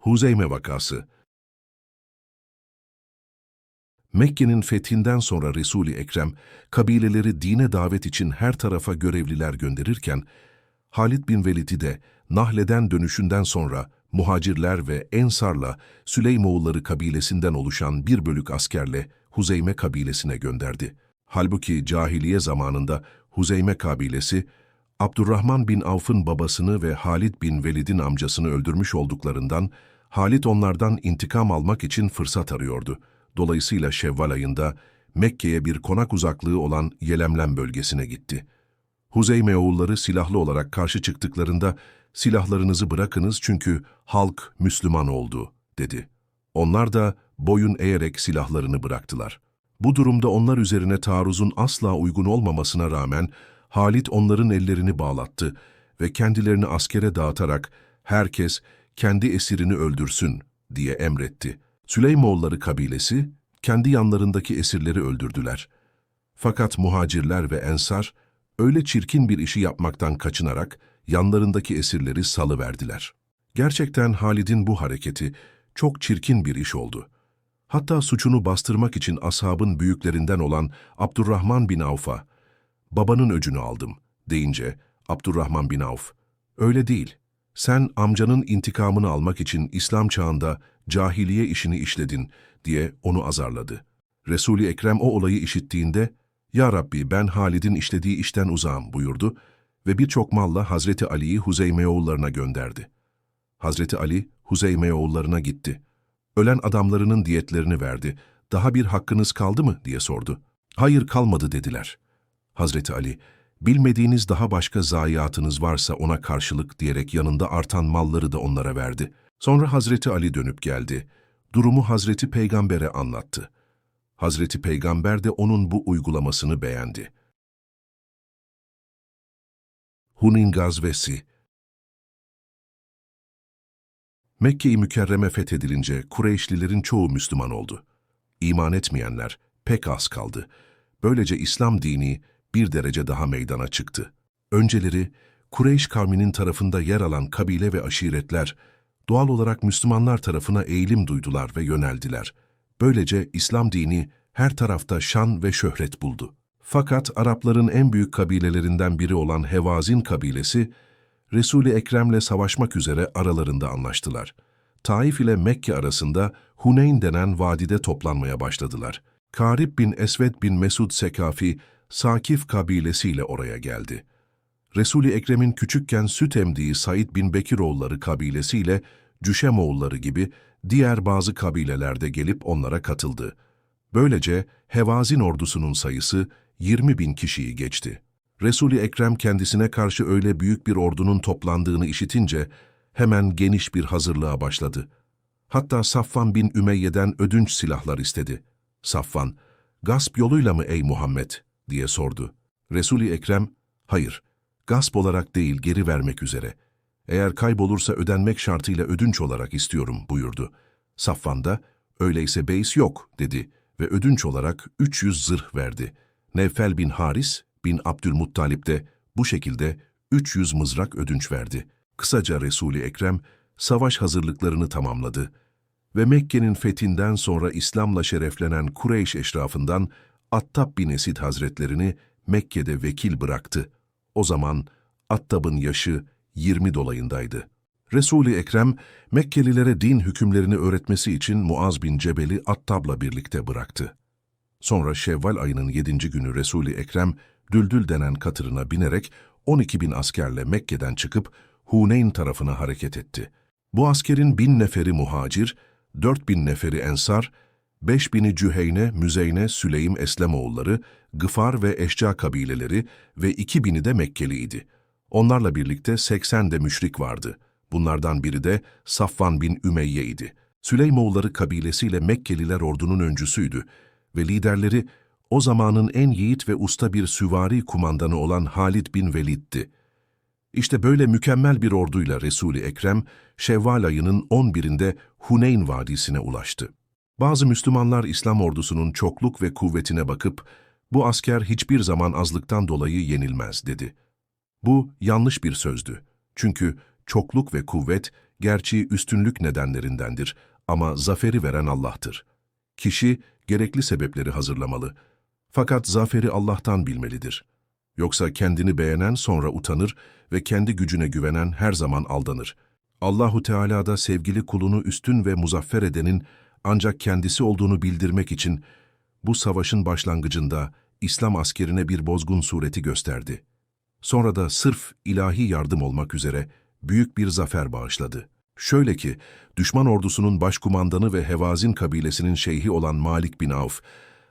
Huzeyme vakası Mekke'nin fethinden sonra Resul-i Ekrem, kabileleri dine davet için her tarafa görevliler gönderirken, Halid bin Velid'i de Nahle'den dönüşünden sonra muhacirler ve Ensar'la Süleymoğulları kabilesinden oluşan bir bölük askerle Huzeyme kabilesine gönderdi. Halbuki cahiliye zamanında Huzeyme kabilesi, Abdurrahman bin Avf'ın babasını ve Halid bin Velid'in amcasını öldürmüş olduklarından, Halid onlardan intikam almak için fırsat arıyordu. Dolayısıyla Şevval ayında Mekke'ye bir konak uzaklığı olan Yelemlem bölgesine gitti. Huzeyme oğulları silahlı olarak karşı çıktıklarında silahlarınızı bırakınız çünkü halk Müslüman oldu, dedi. Onlar da boyun eğerek silahlarını bıraktılar. Bu durumda onlar üzerine taarruzun asla uygun olmamasına rağmen Halit onların ellerini bağlattı ve kendilerini askere dağıtarak herkes kendi esirini öldürsün diye emretti. Süleymoğulları kabilesi kendi yanlarındaki esirleri öldürdüler. Fakat muhacirler ve ensar öyle çirkin bir işi yapmaktan kaçınarak yanlarındaki esirleri salıverdiler. Gerçekten Halid'in bu hareketi çok çirkin bir iş oldu. Hatta suçunu bastırmak için ashabın büyüklerinden olan Abdurrahman bin Avf'a, babanın öcünü aldım deyince Abdurrahman bin Avf, öyle değil, sen amcanın intikamını almak için İslam çağında cahiliye işini işledin diye onu azarladı. Resul-i Ekrem o olayı işittiğinde, Ya Rabbi ben Halid'in işlediği işten uzağım buyurdu ve birçok malla Hazreti Ali'yi Huzeymeoğullarına gönderdi. Hazreti Ali, Huzeymeoğullarına gitti. Ölen adamlarının diyetlerini verdi. Daha bir hakkınız kaldı mı diye sordu. Hayır kalmadı dediler. Hazreti Ali, bilmediğiniz daha başka zayiatınız varsa ona karşılık diyerek yanında artan malları da onlara verdi. Sonra Hazreti Ali dönüp geldi. Durumu Hazreti Peygamber'e anlattı. Hazreti Peygamber de onun bu uygulamasını beğendi. Hunin gazvesi Mekke-i Mükerreme fethedilince Kureyşlilerin çoğu Müslüman oldu. İman etmeyenler pek az kaldı. Böylece İslam dini bir derece daha meydana çıktı. Önceleri Kureyş kavminin tarafında yer alan kabile ve aşiretler doğal olarak Müslümanlar tarafına eğilim duydular ve yöneldiler. Böylece İslam dini her tarafta şan ve şöhret buldu. Fakat Arapların en büyük kabilelerinden biri olan Hevazin kabilesi, Resul-i Ekrem'le savaşmak üzere aralarında anlaştılar. Taif ile Mekke arasında Huneyn denen vadide toplanmaya başladılar. Karib bin Esved bin Mesud Sekafi, Sakif kabilesiyle oraya geldi. Resul-i Ekrem'in küçükken süt emdiği Said bin Bekiroğulları kabilesiyle Cüşemoğulları gibi diğer bazı kabilelerde gelip onlara katıldı. Böylece Hevazin ordusunun sayısı 20 bin kişiyi geçti. Resul-i Ekrem kendisine karşı öyle büyük bir ordunun toplandığını işitince hemen geniş bir hazırlığa başladı. Hatta Safvan bin Ümeyye'den ödünç silahlar istedi. Safvan, gasp yoluyla mı ey Muhammed diye sordu. Resul-i Ekrem, hayır, gasp olarak değil geri vermek üzere. Eğer kaybolursa ödenmek şartıyla ödünç olarak istiyorum buyurdu. Safvan da, öyleyse beis yok dedi ve ödünç olarak 300 zırh verdi. Nevfel bin Haris bin Abdülmuttalip de bu şekilde 300 mızrak ödünç verdi. Kısaca Resul-i Ekrem savaş hazırlıklarını tamamladı ve Mekke'nin fethinden sonra İslam'la şereflenen Kureyş eşrafından Attab bin Esid Hazretlerini Mekke'de vekil bıraktı. O zaman Attab'ın yaşı 20 dolayındaydı. Resul-i Ekrem, Mekkelilere din hükümlerini öğretmesi için Muaz bin Cebel'i Attab'la birlikte bıraktı. Sonra Şevval ayının 7. günü Resul-i Ekrem, Düldül denen katırına binerek 12 bin askerle Mekke'den çıkıp Huneyn tarafına hareket etti. Bu askerin bin neferi muhacir, dört bin neferi ensar, beş bini Cüheyne, Müzeyne, Süleym, Eslemoğulları, Gıfar ve Eşca kabileleri ve iki bini de Mekkeliydi. Onlarla birlikte 80 de müşrik vardı. Bunlardan biri de Safvan bin Ümeyye idi. Süleymoğulları kabilesiyle Mekkeliler ordunun öncüsüydü ve liderleri o zamanın en yiğit ve usta bir süvari kumandanı olan Halid bin Velid'di. İşte böyle mükemmel bir orduyla Resul-i Ekrem, Şevval ayının 11'inde Huneyn Vadisi'ne ulaştı. Bazı Müslümanlar İslam ordusunun çokluk ve kuvvetine bakıp, bu asker hiçbir zaman azlıktan dolayı yenilmez dedi. Bu yanlış bir sözdü. Çünkü çokluk ve kuvvet gerçi üstünlük nedenlerindendir ama zaferi veren Allah'tır. Kişi gerekli sebepleri hazırlamalı. Fakat zaferi Allah'tan bilmelidir. Yoksa kendini beğenen sonra utanır ve kendi gücüne güvenen her zaman aldanır. Allahu Teala da sevgili kulunu üstün ve muzaffer edenin ancak kendisi olduğunu bildirmek için bu savaşın başlangıcında İslam askerine bir bozgun sureti gösterdi. Sonra da sırf ilahi yardım olmak üzere büyük bir zafer bağışladı. Şöyle ki, düşman ordusunun başkumandanı ve Hevazin kabilesinin şeyhi olan Malik bin Avf,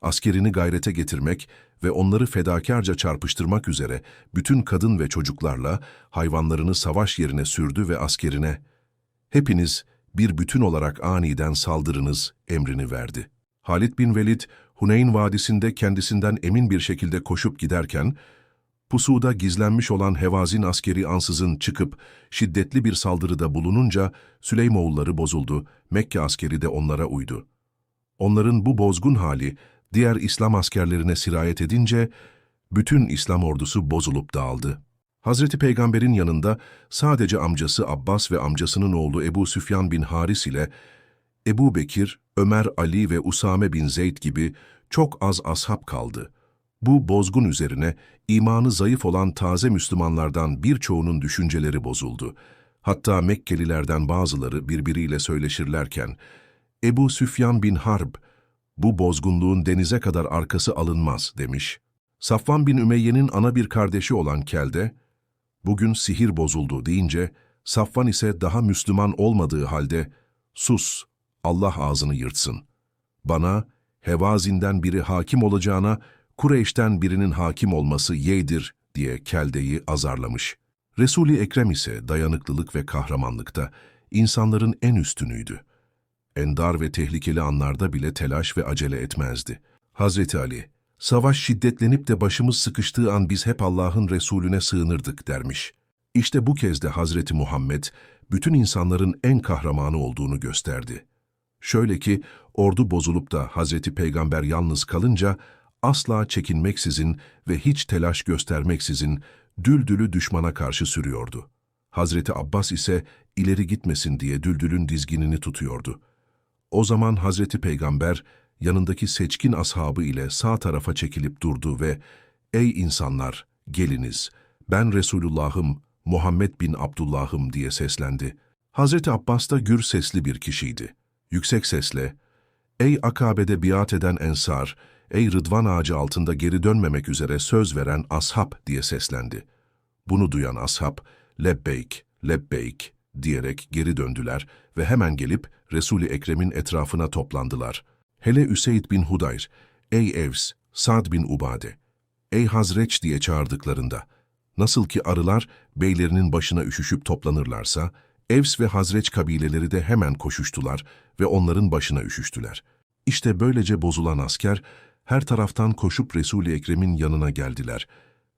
askerini gayrete getirmek ve onları fedakarca çarpıştırmak üzere bütün kadın ve çocuklarla hayvanlarını savaş yerine sürdü ve askerine, hepiniz bir bütün olarak aniden saldırınız emrini verdi. Halid bin Velid, Huneyn Vadisi'nde kendisinden emin bir şekilde koşup giderken, pusuda gizlenmiş olan Hevazin askeri ansızın çıkıp şiddetli bir saldırıda bulununca Süleymoğulları bozuldu, Mekke askeri de onlara uydu. Onların bu bozgun hali diğer İslam askerlerine sirayet edince bütün İslam ordusu bozulup dağıldı. Hazreti Peygamber'in yanında sadece amcası Abbas ve amcasının oğlu Ebu Süfyan bin Haris ile Ebu Bekir, Ömer, Ali ve Usame bin Zeyd gibi çok az ashab kaldı. Bu bozgun üzerine imanı zayıf olan taze Müslümanlardan birçoğunun düşünceleri bozuldu. Hatta Mekkelilerden bazıları birbiriyle söyleşirlerken, Ebu Süfyan bin Harb, bu bozgunluğun denize kadar arkası alınmaz demiş. Safvan bin Ümeyye'nin ana bir kardeşi olan Kelde, bugün sihir bozuldu deyince, Safvan ise daha Müslüman olmadığı halde, sus, Allah ağzını yırtsın. Bana, Hevazin'den biri hakim olacağına, Kureyş'ten birinin hakim olması yeğdir diye Kelde'yi azarlamış. Resul-i Ekrem ise dayanıklılık ve kahramanlıkta insanların en üstünüydü. En dar ve tehlikeli anlarda bile telaş ve acele etmezdi. Hazreti Ali, savaş şiddetlenip de başımız sıkıştığı an biz hep Allah'ın Resulüne sığınırdık dermiş. İşte bu kez de Hazreti Muhammed, bütün insanların en kahramanı olduğunu gösterdi. Şöyle ki, ordu bozulup da Hazreti Peygamber yalnız kalınca, asla çekinmeksizin ve hiç telaş göstermeksizin Düldül'ü düşmana karşı sürüyordu. Hazreti Abbas ise ileri gitmesin diye Düldül'ün dizginini tutuyordu. O zaman Hazreti Peygamber yanındaki seçkin ashabı ile sağ tarafa çekilip durdu ve ''Ey insanlar, geliniz, ben Resulullah'ım, Muhammed bin Abdullah'ım.'' diye seslendi. Hazreti Abbas da gür sesli bir kişiydi. Yüksek sesle, ''Ey Akabe'de biat eden ensar, ey Rıdvan ağacı altında geri dönmemek üzere söz veren ashab diye seslendi. Bunu duyan ashab, lebbeyk, lebbeyk diyerek geri döndüler ve hemen gelip Resul-i Ekrem'in etrafına toplandılar. Hele Üseyd bin Hudayr, ey Evs, Sad bin Ubade, ey Hazreç diye çağırdıklarında, nasıl ki arılar beylerinin başına üşüşüp toplanırlarsa, Evs ve Hazreç kabileleri de hemen koşuştular ve onların başına üşüştüler. İşte böylece bozulan asker, her taraftan koşup Resul-i Ekrem'in yanına geldiler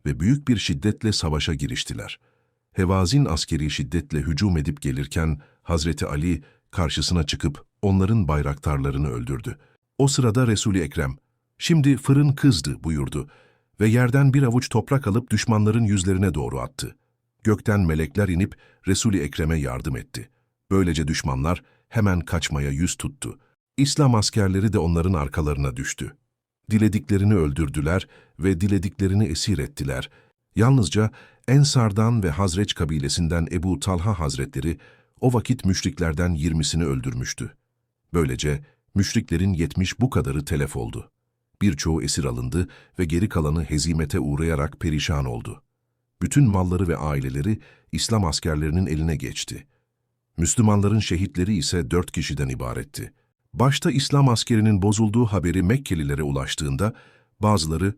ve büyük bir şiddetle savaşa giriştiler. Hevazin askeri şiddetle hücum edip gelirken Hazreti Ali karşısına çıkıp onların bayraktarlarını öldürdü. O sırada Resul-i Ekrem, şimdi fırın kızdı buyurdu ve yerden bir avuç toprak alıp düşmanların yüzlerine doğru attı. Gökten melekler inip Resul-i Ekrem'e yardım etti. Böylece düşmanlar hemen kaçmaya yüz tuttu. İslam askerleri de onların arkalarına düştü. Dilediklerini öldürdüler ve dilediklerini esir ettiler. Yalnızca Ensar'dan ve Hazreç kabilesinden Ebu Talha Hazretleri o vakit müşriklerden yirmisini öldürmüştü. Böylece müşriklerin yetmiş bu kadarı telef oldu. Birçoğu esir alındı ve geri kalanı hezimete uğrayarak perişan oldu. Bütün malları ve aileleri İslam askerlerinin eline geçti. Müslümanların şehitleri ise dört kişiden ibaretti. Başta İslam askerinin bozulduğu haberi Mekkelilere ulaştığında bazıları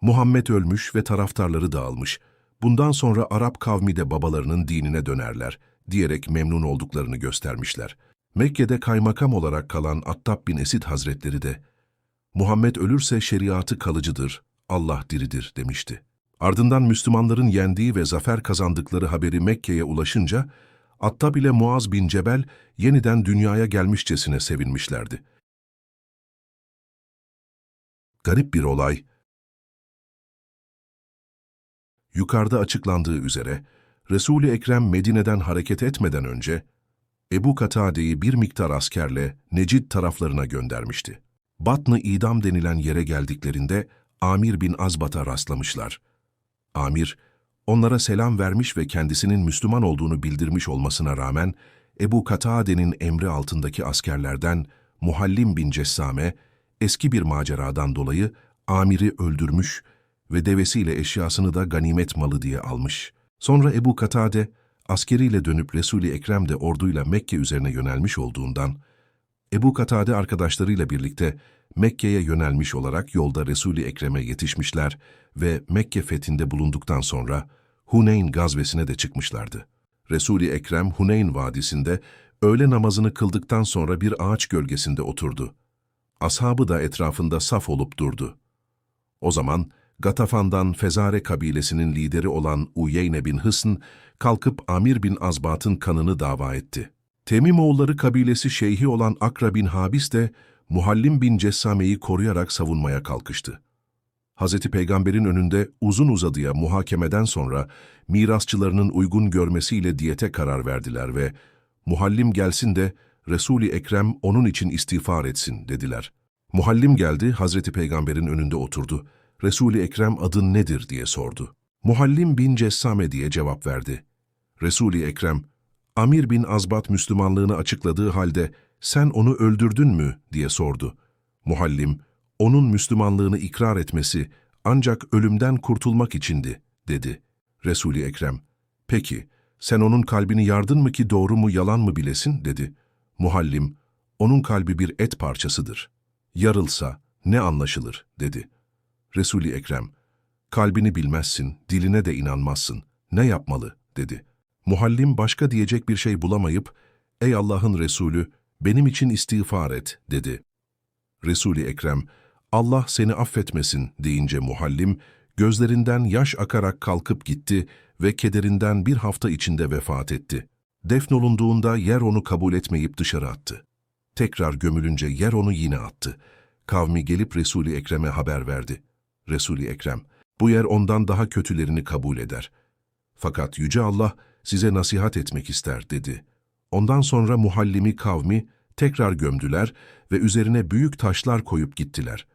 Muhammed ölmüş ve taraftarları dağılmış, bundan sonra Arap kavmi de babalarının dinine dönerler diyerek memnun olduklarını göstermişler. Mekke'de kaymakam olarak kalan Attab bin Esid Hazretleri de Muhammed ölürse şeriatı kalıcıdır, Allah diridir demişti. Ardından Müslümanların yendiği ve zafer kazandıkları haberi Mekke'ye ulaşınca Attab ile Muaz bin Cebel yeniden dünyaya gelmişçesine sevinmişlerdi. Garip bir olay. Yukarıda açıklandığı üzere, Resul-i Ekrem Medine'den hareket etmeden önce, Ebu Katade'yi bir miktar askerle Necid taraflarına göndermişti. Batnı idam denilen yere geldiklerinde Amir bin Azbat'a rastlamışlar. Amir, onlara selam vermiş ve kendisinin Müslüman olduğunu bildirmiş olmasına rağmen, Ebu Katade'nin emri altındaki askerlerden Muhallim bin Cessame, eski bir maceradan dolayı Amir'i öldürmüş ve devesiyle eşyasını da ganimet malı diye almış. Sonra Ebu Katade, askeriyle dönüp Resul-i Ekrem de orduyla Mekke üzerine yönelmiş olduğundan, Ebu Katade arkadaşlarıyla birlikte Mekke'ye yönelmiş olarak yolda Resul-i Ekrem'e yetişmişler ve Mekke fethinde bulunduktan sonra Huneyn gazvesine de çıkmışlardı. Resul-i Ekrem Huneyn vadisinde öğle namazını kıldıktan sonra bir ağaç gölgesinde oturdu. Ashabı da etrafında saf olup durdu. O zaman Gatafan'dan Fezare kabilesinin lideri olan Uyeyne bin Hısn kalkıp Amir bin Azbat'ın kanını dava etti. Temimoğulları kabilesi şeyhi olan Akra bin Habis de Muhallim bin Cessame'yi koruyarak savunmaya kalkıştı. Hz. Peygamber'in önünde uzun uzadıya muhakemeden sonra mirasçılarının uygun görmesiyle diyete karar verdiler ve Muhallim gelsin de Resul-i Ekrem onun için istiğfar etsin dediler. Muhallim geldi, Hazreti Peygamber'in önünde oturdu. Resul-i Ekrem adın nedir diye sordu. Muhallim bin Cessame diye cevap verdi. Resul-i Ekrem, Amir bin Azbat Müslümanlığını açıkladığı halde sen onu öldürdün mü diye sordu. Muhallim, onun Müslümanlığını ikrar etmesi ancak ölümden kurtulmak içindi, dedi. Resul-i Ekrem, peki sen onun kalbini yardın mı ki doğru mu yalan mı bilesin, dedi. Muhallim, onun kalbi bir et parçasıdır. Yarılsa ne anlaşılır, dedi. Resul-i Ekrem, kalbini bilmezsin, diline de inanmazsın. Ne yapmalı, dedi. Muhallim başka diyecek bir şey bulamayıp, ey Allah'ın Resulü, benim için istiğfar et, dedi. Resul-i Ekrem, Allah seni affetmesin deyince muhallim, gözlerinden yaş akarak kalkıp gitti ve kederinden bir hafta içinde vefat etti. Defnolunduğunda yer onu kabul etmeyip dışarı attı. Tekrar gömülünce yer onu yine attı. Kavmi gelip Resul-i Ekrem'e haber verdi. Resul-i Ekrem, bu yer ondan daha kötülerini kabul eder. Fakat Yüce Allah size nasihat etmek ister dedi. Ondan sonra muhallimi kavmi tekrar gömdüler ve üzerine büyük taşlar koyup gittiler.